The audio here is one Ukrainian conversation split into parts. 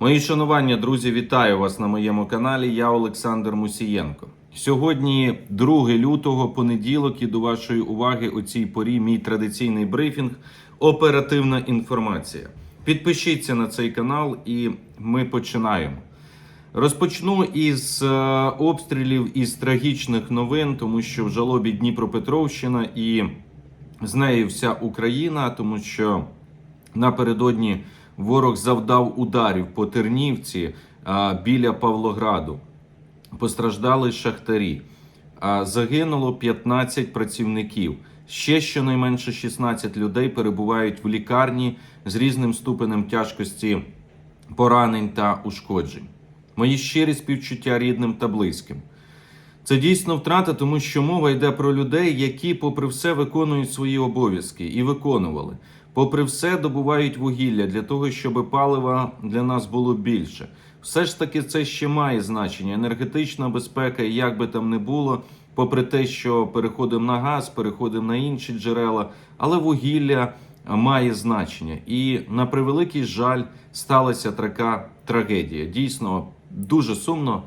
Мої шанування, друзі, вітаю вас на моєму каналі. Я Олександр Мусієнко. Сьогодні, 2 лютого, понеділок, і до вашої уваги у цій порі мій традиційний брифінг. Оперативна інформація. Підпишіться на цей канал, і ми починаємо. Розпочну із е, обстрілів із трагічних новин, тому що в жалобі Дніпропетровщина і з нею вся Україна, тому що напередодні ворог завдав ударів по Тернівці біля Павлограду. Постраждали шахтарі. Загинуло 15 працівників. Ще щонайменше 16 людей перебувають в лікарні з різним ступенем тяжкості поранень та ушкоджень. Мої щирі співчуття рідним та близьким. Це дійсно втрата, тому що мова йде про людей, які, попри все, виконують свої обов'язки і виконували. Попри все, добувають вугілля для того, щоб палива для нас було більше. Все ж таки, це ще має значення. Енергетична безпека, як би там не було, попри те, що переходимо на газ, переходимо на інші джерела, але вугілля має значення. І на превеликий жаль сталася така трагедія. Дійсно, дуже сумно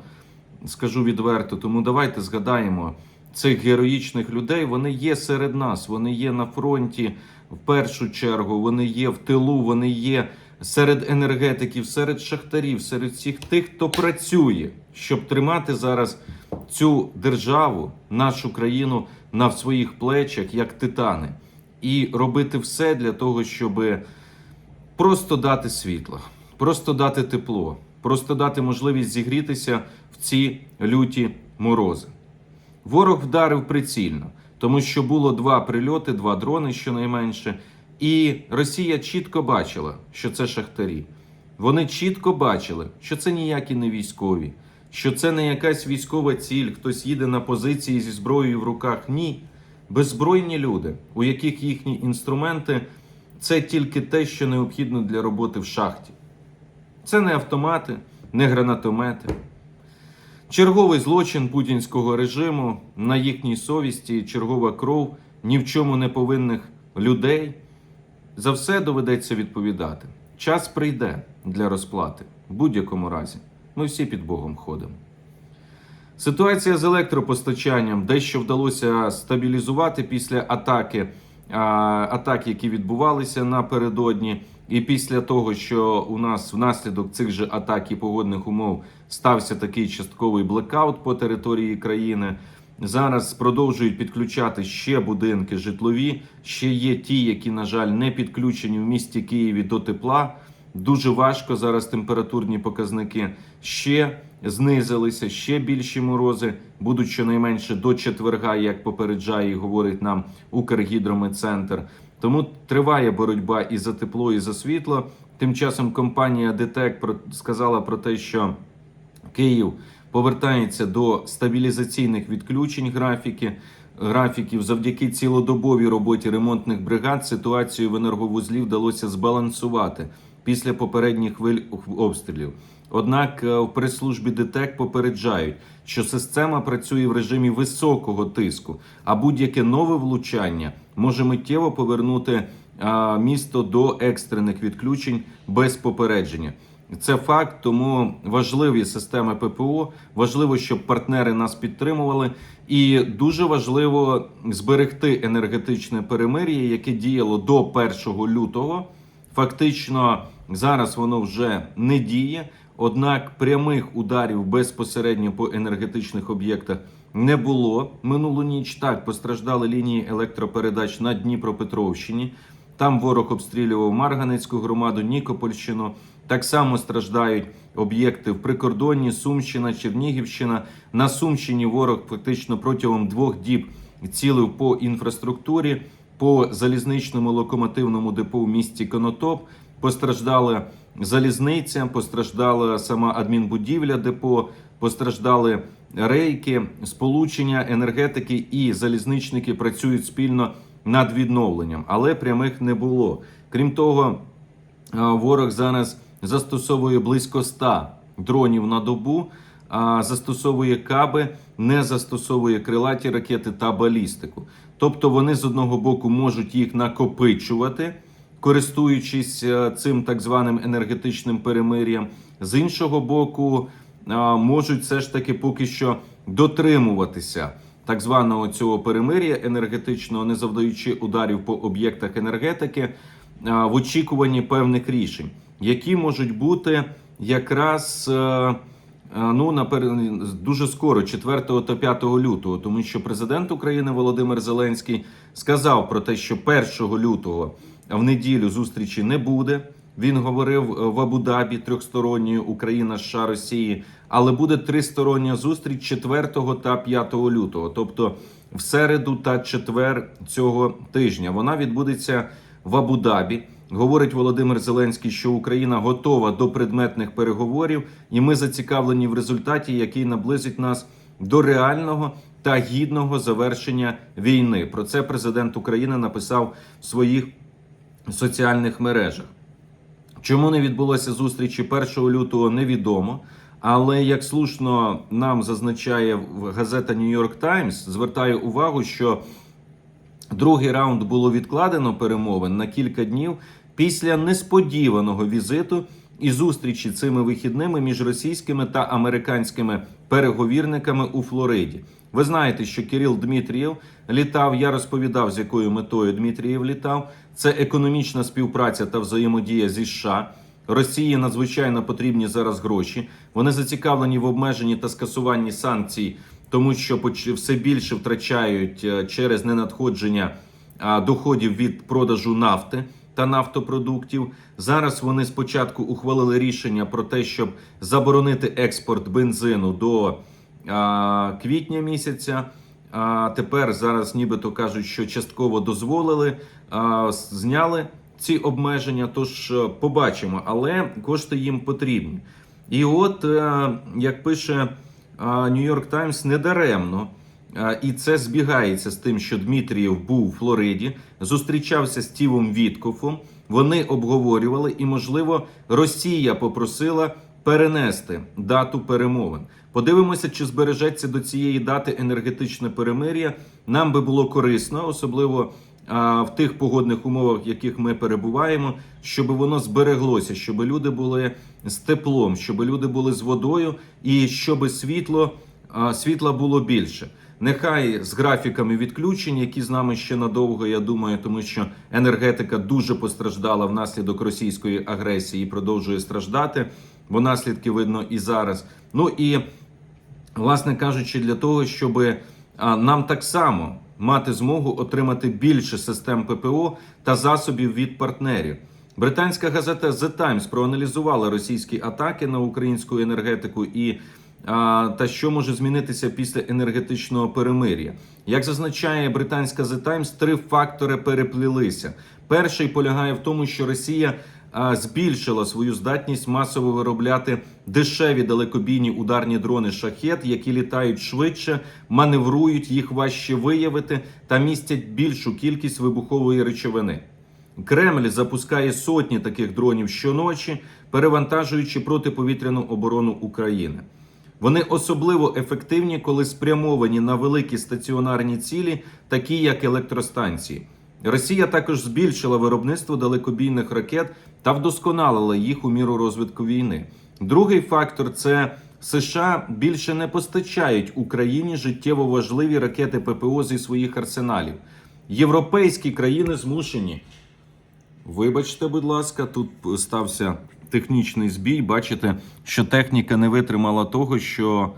скажу відверто. Тому давайте згадаємо цих героїчних людей. Вони є серед нас, вони є на фронті в першу чергу. Вони є в тилу, вони є серед енергетиків, серед шахтарів, серед всіх тих, хто працює, щоб тримати зараз цю державу, нашу країну на своїх плечах, як титани, і робити все для того, щоби просто дати світло, просто дати тепло, просто дати можливість зігрітися в ці люті морози. Ворог вдарив прицільно, тому що було два прильоти, два дрони щонайменше, і Росія чітко бачила, що це шахтарі. Вони чітко бачили, що це ніякі не військові, що це не якась військова ціль, хтось їде на позиції зі зброєю в руках. Ні. Беззбройні люди, у яких їхні інструменти це тільки те, що необхідно для роботи в шахті. Це не автомати, не гранатомети. Черговий злочин путінського режиму на їхній совісті, чергова кров ні в чому не повинних людей. За все доведеться відповідати. Час прийде для розплати. В будь-якому разі. Ми всі під Богом ходимо. Ситуація з електропостачанням дещо вдалося стабілізувати після атаки, атак, які відбувалися напередодні. І після того, що у нас внаслідок цих же атак і погодних умов стався такий частковий блекаут по території країни. Зараз продовжують підключати ще будинки житлові. Ще є ті, які, на жаль, не підключені в місті Києві до тепла. Дуже важко зараз температурні показники ще знизилися, ще більші морози будуть щонайменше до четверга, як попереджає і говорить нам Укргідрометцентр. Тому триває боротьба і за тепло, і за світло. Тим часом компанія ДТЕК сказала про те, що Київ повертається до стабілізаційних відключень графіки. Графіків завдяки цілодобовій роботі ремонтних бригад ситуацію в енерговузлі вдалося збалансувати після попередніх хвиль обстрілів. Однак е, в прес-службі ДТЕК попереджають, що система працює в режимі високого тиску, а будь-яке нове влучання може миттєво повернути а, місто до екстрених відключень без попередження. Це факт, тому важливі системи ППО. Важливо, щоб партнери нас підтримували, і дуже важливо зберегти енергетичне перемир'я, яке діяло до 1 лютого. Фактично зараз воно вже не діє. Однак прямих ударів безпосередньо по енергетичних об'єктах не було. Минулу ніч так постраждали лінії електропередач на Дніпропетровщині. Там ворог обстрілював Марганецьку громаду, Нікопольщину. Так само страждають об'єкти в прикордонні, Сумщина, Чернігівщина. На Сумщині ворог фактично протягом двох діб цілив по інфраструктурі, по залізничному локомотивному депо в місті Конотоп. Постраждала залізниця, постраждала сама адмінбудівля депо, постраждали рейки, сполучення, енергетики і залізничники працюють спільно над відновленням, але прямих не було. Крім того, ворог зараз застосовує близько 100 дронів на добу, застосовує каби, не застосовує крилаті ракети та балістику. Тобто вони з одного боку можуть їх накопичувати користуючись е, цим так званим енергетичним перемир'ям. З іншого боку, е, можуть все ж таки поки що дотримуватися так званого цього перемир'я енергетичного, не завдаючи ударів по об'єктах енергетики е, в очікуванні певних рішень, які можуть бути якраз. Ну, напер... дуже скоро, 4 та 5 лютого, тому що президент України Володимир Зеленський сказав про те, що 1 лютого в неділю зустрічі не буде. Він говорив е, в Абу-Дабі трьохсторонньої Україна, США, Росії, але буде тристороння зустріч 4 та 5 лютого, тобто в середу та четвер цього тижня. Вона відбудеться в Абу-Дабі. Говорить Володимир Зеленський, що Україна готова до предметних переговорів, і ми зацікавлені в результаті, який наблизить нас до реального та гідного завершення війни. Про це президент України написав в своїх соціальних мережах. Чому не відбулося зустрічі 1 лютого, невідомо. Але як слушно нам зазначає газета York Times, звертає увагу, що Другий раунд було відкладено перемовин на кілька днів після несподіваного візиту і зустрічі цими вихідними між російськими та американськими переговірниками у Флориді. Ви знаєте, що Кирил Дмитрієв літав. Я розповідав, з якою метою Дмитрієв літав. Це економічна співпраця та взаємодія зі США. Росії надзвичайно потрібні зараз гроші. Вони зацікавлені в обмеженні та скасуванні санкцій, тому що все більше втрачають е, через ненадходження доходів від продажу нафти та нафтопродуктів. Зараз вони спочатку ухвалили рішення про те, щоб заборонити експорт бензину до квітня місяця. А тепер зараз, нібито кажуть, що частково дозволили, зняли ці обмеження. Тож е, побачимо, але кошти їм потрібні. І от е, як пише New York Times, недаремно. е, І це збігається з тим, що Дмитрієв був у Флориді, зустрічався з Тівом Віткофом. Вони обговорювали, і, можливо, Росія попросила перенести дату перемовин. Подивимося, чи збережеться до цієї дати енергетичне перемир'я. Нам би було корисно, особливо а, в тих погодних умовах, в яких ми перебуваємо, щоб воно збереглося, щоб люди були з теплом, щоб люди були з водою, і щоб світло а, світла було більше. Нехай з графіками відключень, які з нами ще надовго, я думаю, тому що енергетика дуже постраждала внаслідок російської агресії і продовжує страждати, бо наслідки видно і зараз. Ну і власне кажучи, для того, щоб нам так само мати змогу отримати більше систем ППО та засобів від партнерів. Британська газета The Times проаналізувала російські атаки на українську енергетику і та що може змінитися після енергетичного перемир'я. Як зазначає британська The Times, три фактори переплілися. Перший полягає в тому, що Росія збільшила свою здатність масово виробляти дешеві далекобійні ударні дрони шахет, які літають швидше, маневрують, їх важче виявити та містять більшу кількість вибухової речовини. Кремль запускає сотні таких дронів щоночі, перевантажуючи протиповітряну оборону України. Вони особливо ефективні, коли спрямовані на великі стаціонарні цілі, такі як електростанції. Росія також збільшила виробництво далекобійних ракет та вдосконалила їх у міру розвитку війни. Другий фактор це США більше не постачають Україні життєво важливі ракети ППО зі своїх арсеналів. Європейські країни змушені Вибачте, будь ласка, тут стався технічний збій. Бачите, що техніка не витримала того, що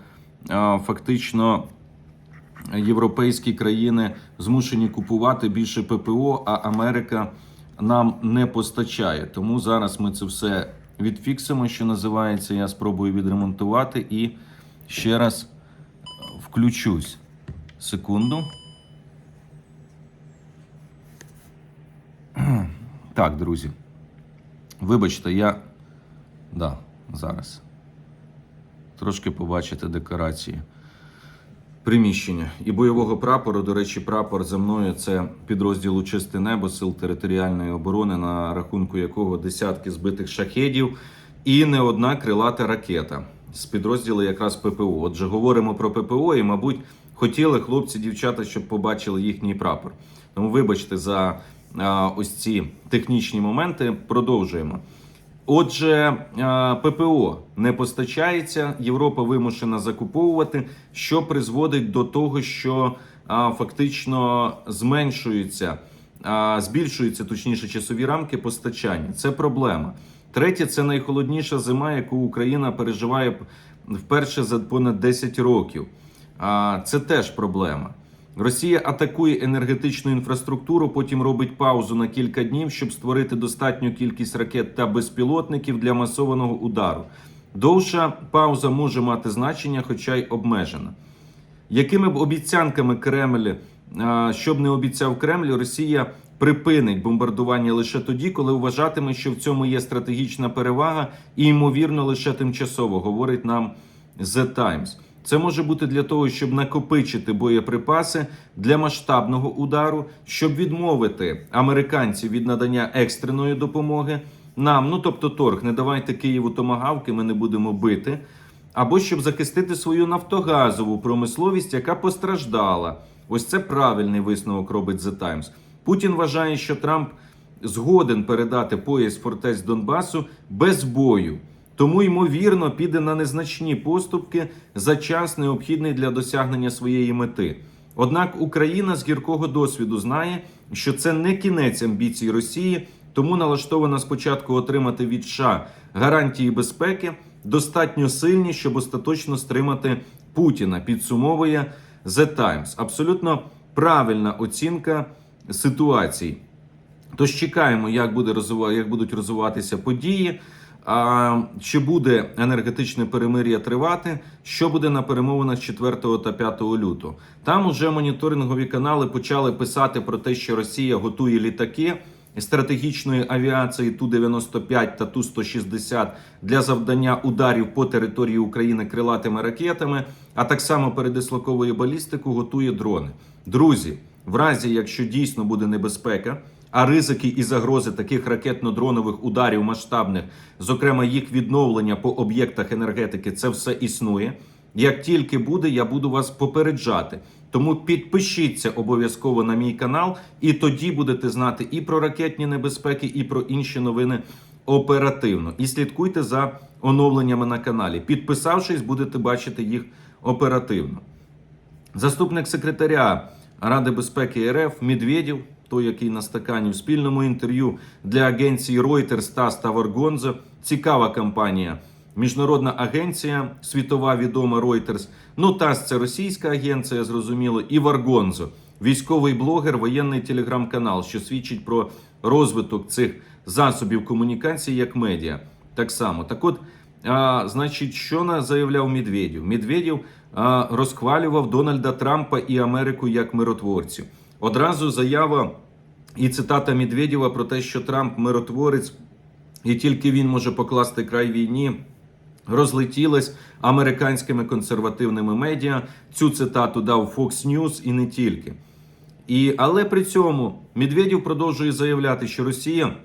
а, фактично європейські країни змушені купувати більше ППО, а Америка нам не постачає. Тому зараз ми це все відфіксимо, що називається. Я спробую відремонтувати і ще раз включусь. Секунду. Так, друзі. Вибачте, я. Да, зараз. Трошки побачите декорації. Приміщення і бойового прапору. До речі, прапор за мною це підрозділ Чисте небо Сил територіальної оборони, на рахунку якого десятки збитих шахедів і не одна крилата ракета з підрозділу якраз ППО. Отже, говоримо про ППО, і, мабуть, хотіли хлопці, дівчата, щоб побачили їхній прапор. Тому, вибачте, за а, ось ці технічні моменти. Продовжуємо. Отже, ППО не постачається, Європа вимушена закуповувати, що призводить до того, що фактично зменшуються, а, збільшуються точніше часові рамки постачання. Це проблема. Третє, це найхолодніша зима, яку Україна переживає вперше за понад 10 років. Це теж проблема. Росія атакує енергетичну інфраструктуру, потім робить паузу на кілька днів, щоб створити достатню кількість ракет та безпілотників для масованого удару. Довша пауза може мати значення, хоча й обмежена. Якими б обіцянками Кремль, а, що б не обіцяв Кремль, Росія припинить бомбардування лише тоді, коли вважатиме, що в цьому є стратегічна перевага, і ймовірно лише тимчасово, говорить нам The Times. Це може бути для того, щоб накопичити боєприпаси для масштабного удару, щоб відмовити американців від надання екстреної допомоги нам. Ну тобто, торг, не давайте Києву томагавки, ми не будемо бити. Або щоб захистити свою нафтогазову промисловість, яка постраждала. Ось це правильний висновок робить The Times. Путін вважає, що Трамп згоден передати пояс фортець Донбасу без бою. Тому, ймовірно, піде на незначні поступки за час, необхідний для досягнення своєї мети. Однак Україна з гіркого досвіду знає, що це не кінець амбіцій Росії, тому налаштована спочатку отримати від США гарантії безпеки, достатньо сильні, щоб остаточно стримати Путіна. Підсумовує The Times. Абсолютно правильна оцінка ситуації. Тож чекаємо, як буде розвива- як будуть розвиватися події. Чи буде енергетичне перемир'я тривати? Що буде на перемовинах 4 та 5 лютого? Там уже моніторингові канали почали писати про те, що Росія готує літаки стратегічної авіації Ту-95 та Ту-160 для завдання ударів по території України крилатими ракетами, а так само передислоковує балістику, готує дрони. Друзі, в разі, якщо дійсно буде небезпека, а ризики і загрози таких ракетно-дронових ударів масштабних, зокрема їх відновлення по об'єктах енергетики, це все існує. Як тільки буде, я буду вас попереджати. Тому підпишіться обов'язково на мій канал, і тоді будете знати і про ракетні небезпеки, і про інші новини оперативно. І слідкуйте за оновленнями на каналі. Підписавшись, будете бачити їх оперативно. Заступник секретаря Ради безпеки РФ Медведєв, той, який на стакані в спільному інтерв'ю для агенції Reuters та Варгонзо, цікава кампанія. Міжнародна агенція, світова відома Reuters, ну ТАСС – це російська агенція, зрозуміло, і Варгонзо, військовий блогер, воєнний телеграм-канал, що свідчить про розвиток цих засобів комунікації як медіа. Так само. Так от, а, значить, що заявляв Медведєв? Медведєв а, розхвалював Дональда Трампа і Америку як миротворців. Одразу заява і цитата Медведєва про те, що Трамп миротворець, і тільки він може покласти край війні. Розлетілась американськими консервативними медіа. Цю цитату дав Fox News і не тільки. І, але при цьому Медведєв продовжує заявляти, що Росія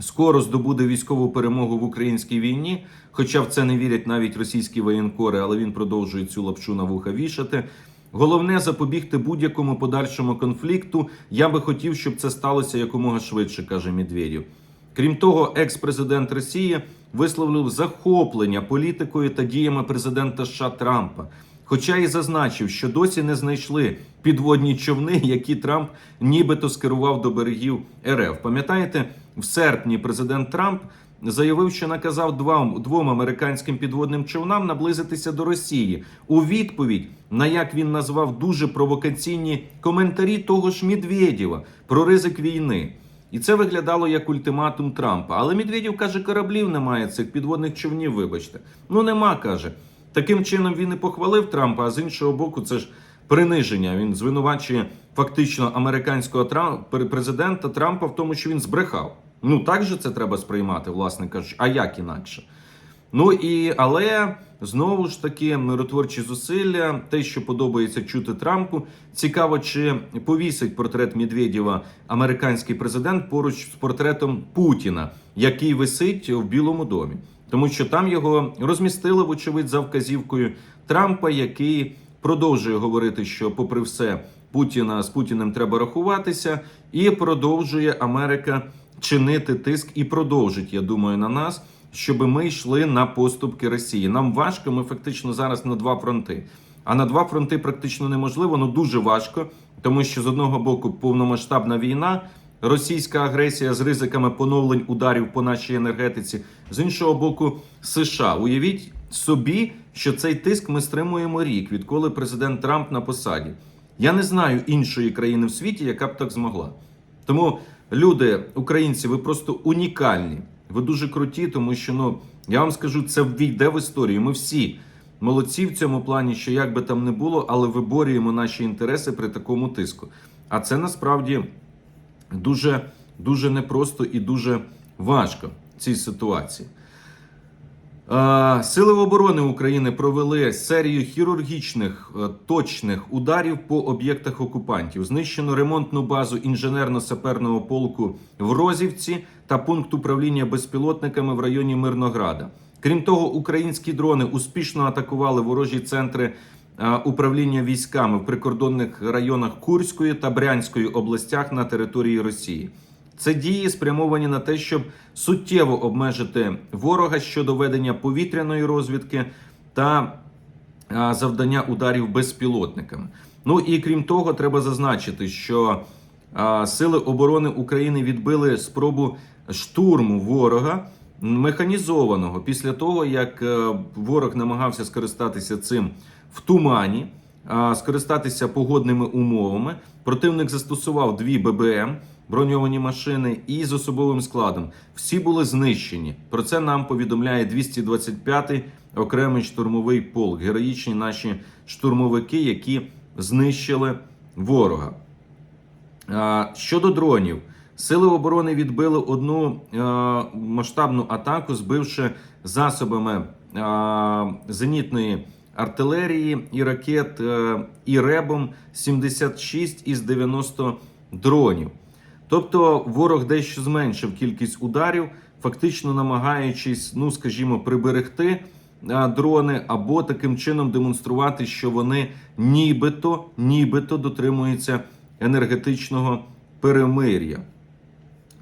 скоро здобуде військову перемогу в українській війні. Хоча в це не вірять навіть російські воєнкори, але він продовжує цю лапшу на вуха вішати. Головне запобігти будь-якому подальшому конфлікту. Я би хотів, щоб це сталося якомога швидше, каже Медведєв. Крім того, екс-президент Росії висловив захоплення політикою та діями президента США Трампа. Хоча і зазначив, що досі не знайшли підводні човни, які Трамп нібито скерував до берегів РФ. Пам'ятаєте, в серпні президент Трамп заявив, що наказав двом, двом американським підводним човнам наблизитися до Росії у відповідь на як він назвав дуже провокаційні коментарі того ж Медведєва про ризик війни. І це виглядало як ультиматум Трампа. Але Медведєв каже, кораблів немає цих підводних човнів. Вибачте, ну нема каже. Таким чином він і похвалив Трампа, а з іншого боку, це ж приниження. Він звинувачує фактично американського президента Трампа в тому, що він збрехав. Ну так же це треба сприймати, власне кажучи, а як інакше? Ну і але знову ж таки миротворчі зусилля, те, що подобається чути Трампу. Цікаво, чи повісить портрет Медведєва американський президент поруч з портретом Путіна, який висить в Білому домі, тому що там його розмістили, вочевидь, за вказівкою Трампа, який продовжує говорити, що, попри все, Путіна з Путіним треба рахуватися, і продовжує Америка чинити тиск і продовжить, я думаю, на нас, щоб ми йшли на поступки Росії. Нам важко, ми фактично зараз на два фронти. А на два фронти практично неможливо, ну дуже важко, тому що з одного боку повномасштабна війна, російська агресія з ризиками поновлень ударів по нашій енергетиці, з іншого боку, США. Уявіть собі, що цей тиск ми стримуємо рік, відколи президент Трамп на посаді. Я не знаю іншої країни в світі, яка б так змогла. Тому люди, українці, ви просто унікальні. Ви дуже круті, тому що ну я вам скажу, це ввійде в історію. Ми всі молодці в цьому плані, що як би там не було, але виборюємо наші інтереси при такому тиску. А це насправді дуже, дуже непросто і дуже важко в цій ситуації. Е, Сили оборони України провели серію хірургічних е, точних ударів по об'єктах окупантів. Знищено ремонтну базу інженерно-саперного полку в Розівці та пункт управління безпілотниками в районі Мирнограда. Крім того, українські дрони успішно атакували ворожі центри е, управління військами в прикордонних районах Курської та Брянської областях на території Росії. Це дії спрямовані на те, щоб суттєво обмежити ворога щодо ведення повітряної розвідки та завдання ударів безпілотниками. Ну і крім того, треба зазначити, що сили оборони України відбили спробу штурму ворога механізованого після того, як е, ворог намагався скористатися цим в тумані, скористатися погодними умовами. Противник застосував дві ББМ броньовані машини і з особовим складом. Всі були знищені. Про це нам повідомляє 225-й окремий штурмовий полк. Героїчні наші штурмовики, які знищили ворога. Щодо дронів, сили оборони відбили одну е, масштабну атаку, збивши засобами е, зенітної артилерії і ракет е, і ребом 76 із 90 дронів. Тобто ворог дещо зменшив кількість ударів, фактично намагаючись, ну скажімо, приберегти а, дрони або таким чином демонструвати, що вони нібито, нібито дотримуються енергетичного перемир'я.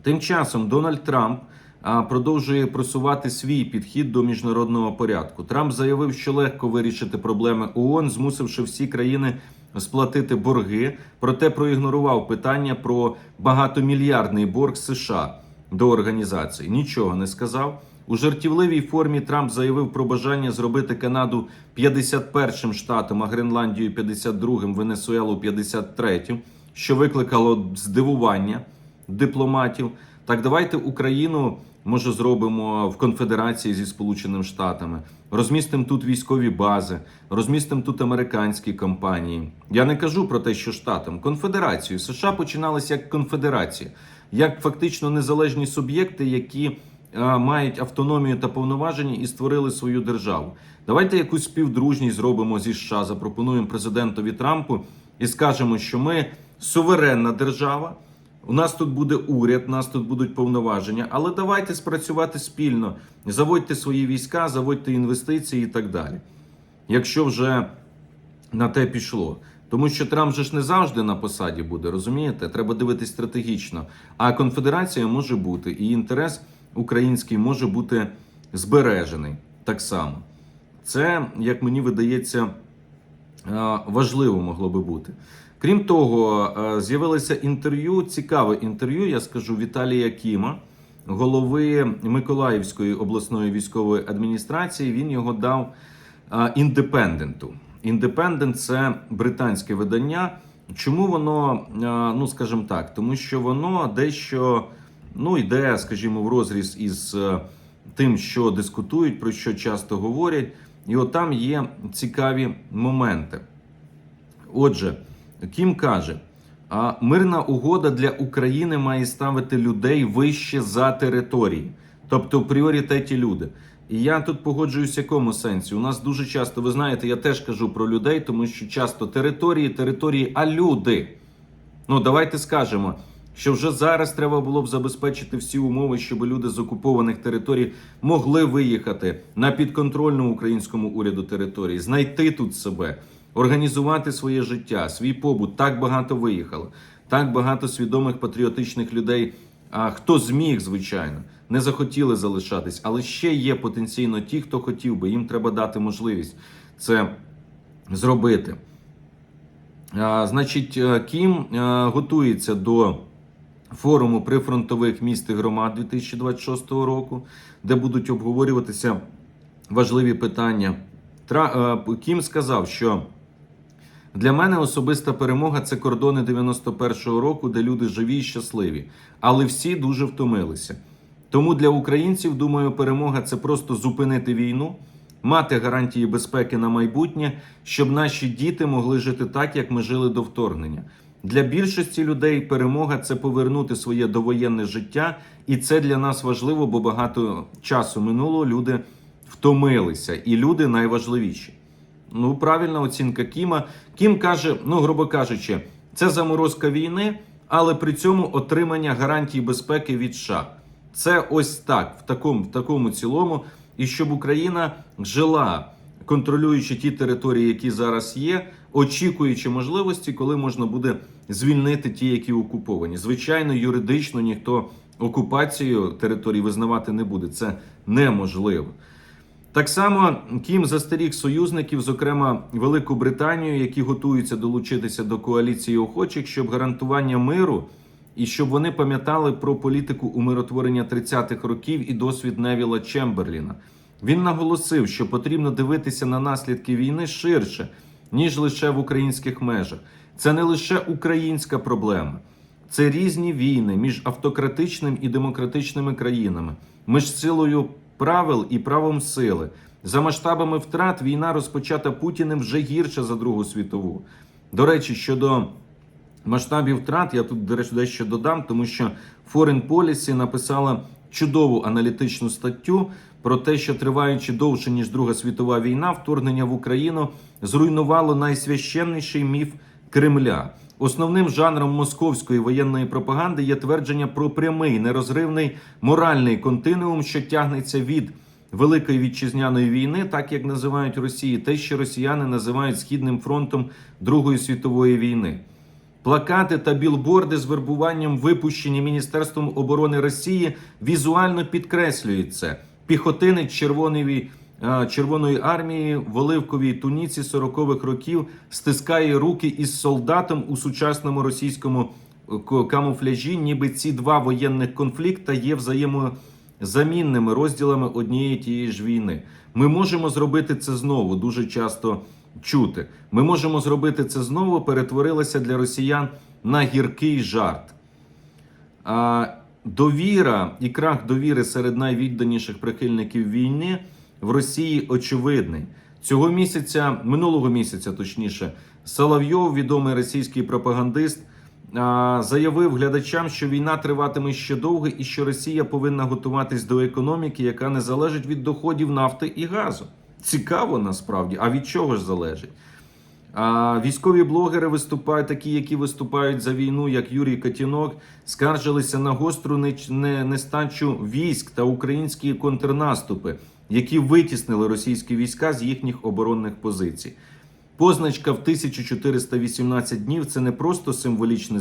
Тим часом Дональд Трамп а, продовжує просувати свій підхід до міжнародного порядку. Трамп заявив, що легко вирішити проблеми ООН, змусивши всі країни сплатити борги, проте проігнорував питання про багатомільярдний борг США до організації. Нічого не сказав. У жартівливій формі Трамп заявив про бажання зробити Канаду 51-м штатом, а Гренландію 52-м, Венесуелу 53-м, що викликало здивування дипломатів. Так давайте Україну може зробимо в конфедерації зі Сполученими Штатами. Розмістимо тут військові бази, розмістимо тут американські компанії. Я не кажу про те, що штатам конфедерацію США починалися як конфедерація, як фактично незалежні суб'єкти, які а, мають автономію та повноваження і створили свою державу. Давайте якусь співдружність зробимо зі США, запропонуємо президентові Трампу і скажемо, що ми суверенна держава. У нас тут буде уряд, у нас тут будуть повноваження, але давайте спрацювати спільно. Заводьте свої війська, заводьте інвестиції і так далі. Якщо вже на те пішло. Тому що Трамп же ж не завжди на посаді буде, розумієте? Треба дивитись стратегічно. А конфедерація може бути, і інтерес український може бути збережений так само. Це, як мені видається, важливо могло би бути. Крім того, е, з'явилося інтерв'ю, цікаве інтерв'ю, я скажу Віталія Кіма, голови Миколаївської обласної військової адміністрації. Він його дав е, індепенденту. Індепендент це британське видання. Чому воно, е, ну скажімо так, тому що воно дещо ну, йде, скажімо, в розріз із тим, що дискутують, про що часто говорять. І от там є цікаві моменти. Отже, Кім каже, а мирна угода для України має ставити людей вище за території, тобто в пріоритеті люди. І я тут погоджуюсь в якому сенсі. У нас дуже часто, ви знаєте, я теж кажу про людей, тому що часто території, території, а люди. Ну, давайте скажемо, що вже зараз треба було б забезпечити всі умови, щоб люди з окупованих територій могли виїхати на підконтрольну українському уряду території, знайти тут себе. Організувати своє життя, свій побут. Так багато виїхало, так багато свідомих патріотичних людей. А хто зміг, звичайно, не захотіли залишатись, але ще є потенційно ті, хто хотів би. Їм треба дати можливість це зробити. А, Значить, е, Кім е, готується до форуму прифронтових міст і громад 2026 року, де будуть обговорюватися важливі питання. Тра... е, Кім сказав, що для мене особиста перемога це кордони 91-го року, де люди живі і щасливі, але всі дуже втомилися. Тому для українців, думаю, перемога це просто зупинити війну, мати гарантії безпеки на майбутнє, щоб наші діти могли жити так, як ми жили до вторгнення. Для більшості людей перемога це повернути своє довоєнне життя, і це для нас важливо, бо багато часу минуло. Люди втомилися, і люди найважливіші. Ну, правильна оцінка Кіма. Кім каже, ну, грубо кажучи, це заморозка війни, але при цьому отримання гарантій безпеки від США. Це ось так, в такому, в такому цілому, і щоб Україна жила, контролюючи ті території, які зараз є, очікуючи можливості, коли можна буде звільнити ті, які окуповані. Звичайно, юридично ніхто окупацію територій визнавати не буде. Це неможливо. Так само Кім застеріг союзників, зокрема Велику Британію, які готуються долучитися до коаліції охочих, щоб гарантування миру і щоб вони пам'ятали про політику умиротворення 30-х років і досвід Невіла Чемберліна. Він наголосив, що потрібно дивитися на наслідки війни ширше, ніж лише в українських межах. Це не лише українська проблема, це різні війни між автократичним і демократичними країнами, між силою правил і правом сили. За масштабами втрат війна розпочата Путіним вже гірше за Другу світову. До речі, щодо масштабів втрат, я тут до речі, дещо додам, тому що Foreign Policy написала чудову аналітичну статтю про те, що триваючи довше ніж Друга світова війна, вторгнення в Україну зруйнувало найсвященніший міф Кремля. Основним жанром московської воєнної пропаганди є твердження про прямий нерозривний моральний континуум, що тягнеться від Великої вітчизняної війни, так як називають Росії, те, що росіяни називають східним фронтом Другої світової війни. Плакати та білборди з вербуванням, випущені Міністерством оборони Росії, візуально підкреслюють це. Піхотинець червоної, е, Червоної армії в оливковій туніці 40-х років стискає руки із солдатом у сучасному російському е, камуфляжі, ніби ці два воєнних конфлікта є взаємозамінними розділами однієї тієї ж війни. Ми можемо зробити це знову дуже часто чути. Ми можемо зробити це знову. Перетворилося для росіян на гіркий жарт. А, довіра і крах довіри серед найвідданіших прихильників війни в Росії очевидний. Цього місяця, минулого місяця, точніше, Соловйов, відомий російський пропагандист, заявив глядачам, що війна триватиме ще довго і що Росія повинна готуватись до економіки, яка не залежить від доходів нафти і газу. Цікаво насправді. А від чого ж залежить? А військові блогери виступають, такі, які виступають за війну, як Юрій Катінок, скаржилися на гостру нестачу військ та українські контрнаступи, які витіснили російські війська з їхніх оборонних позицій. Позначка в 1418 днів це не просто символічне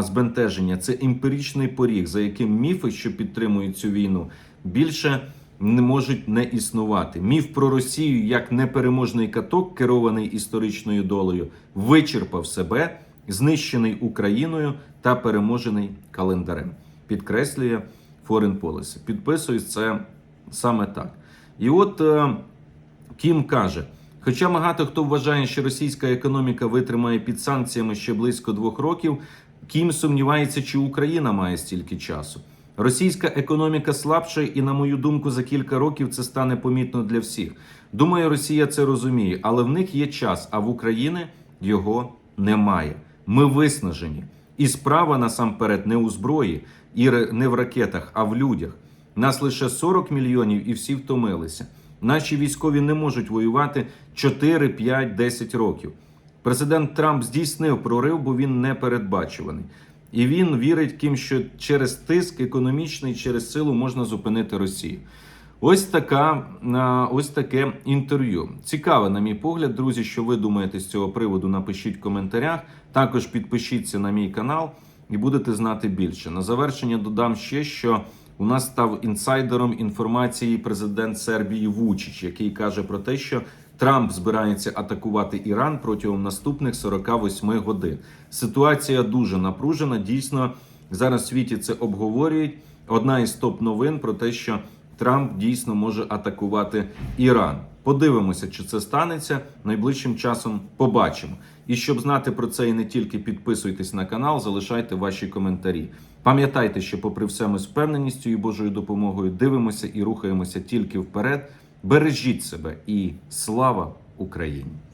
збентеження, це емпіричний поріг, за яким міфи, що підтримують цю війну, більше не можуть не існувати. Міф про Росію як непереможний каток, керований історичною долею, вичерпав себе, знищений Україною та переможений календарем. Підкреслює Foreign Policy. Підписуюсь це саме так. І от е, Кім каже: хоча багато хто вважає, що російська економіка витримає під санкціями ще близько двох років, Кім сумнівається, чи Україна має стільки часу. Російська економіка слабша, і, на мою думку, за кілька років це стане помітно для всіх. Думаю, Росія це розуміє, але в них є час, а в Україні його немає. Ми виснажені. І справа насамперед не у зброї, і не в ракетах, а в людях. Нас лише 40 мільйонів, і всі втомилися. Наші військові не можуть воювати 4, 5, 10 років. Президент Трамп здійснив прорив, бо він не передбачуваний. І він вірить Кім, що через тиск економічний, через силу можна зупинити Росію. Ось така ось таке інтерв'ю. Цікаве, на мій погляд, друзі. Що ви думаєте з цього приводу? Напишіть в коментарях. Також підпишіться на мій канал і будете знати більше. На завершення додам ще, що у нас став інсайдером інформації президент Сербії Вучич, який каже про те, що Трамп збирається атакувати Іран протягом наступних 48 годин. Ситуація дуже напружена. Дійсно, зараз в світі це обговорюють. Одна із топ новин про те, що Трамп дійсно може атакувати Іран. Подивимося, чи це станеться найближчим часом. Побачимо. І щоб знати про це і не тільки підписуйтесь на канал, залишайте ваші коментарі. Пам'ятайте, що, попри все, ми з впевненістю і Божою допомогою дивимося і рухаємося тільки вперед. Бережіть себе і слава Україні!